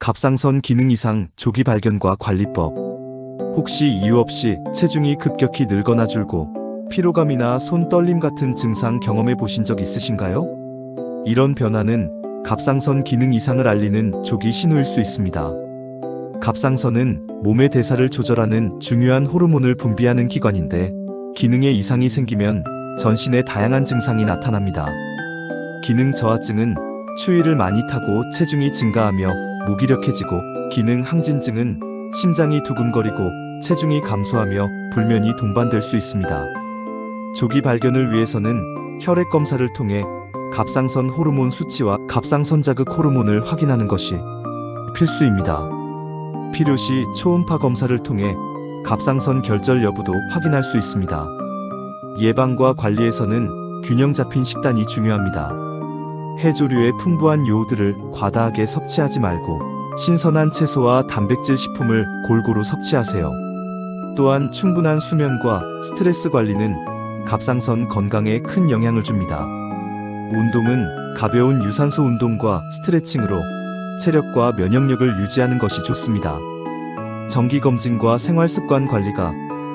갑상선 기능 이상 조기 발견과 관리법. 혹시 이유 없이 체중이 급격히 늘거나 줄고 피로감이나 손 떨림 같은 증상 경험해 보신 적 있으신가요? 이런 변화는 갑상선 기능 이상을 알리는 조기 신호일 수 있습니다. 갑상선은 몸의 대사를 조절하는 중요한 호르몬을 분비하는 기관인데 기능에 이상이 생기면 전신에 다양한 증상이 나타납니다. 기능 저하증은 추위를 많이 타고 체중이 증가하며 무기력해지고 기능 항진증은 심장이 두근거리고 체중이 감소하며 불면이 동반될 수 있습니다. 조기 발견을 위해서는 혈액 검사를 통해 갑상선 호르몬 수치와 갑상선 자극 호르몬을 확인하는 것이 필수입니다. 필요시 초음파 검사를 통해 갑상선 결절 여부도 확인할 수 있습니다. 예방과 관리에서는 균형 잡힌 식단이 중요합니다. 해조류의 풍부한 요오드를 과다하게 섭취하지 말고 신선한 채소와 단백질 식품을 골고루 섭취하세요. 또한 충분한 수면과 스트레스 관리는 갑상선 건강에 큰 영향을 줍니다. 운동은 가벼운 유산소 운동과 스트레칭으로 체력과 면역력을 유지하는 것이 좋습니다. 정기 검진과 생활 습관 관리가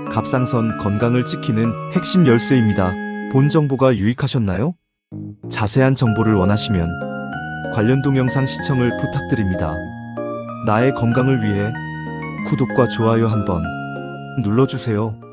갑상선 건강을 지키는 핵심 열쇠입니다. 본 정보가 유익하셨나요? 자세한 정보를 원하시면 관련 동영상 시청을 부탁드립니다. 나의 건강을 위해 구독과 좋아요 한번 눌러주세요.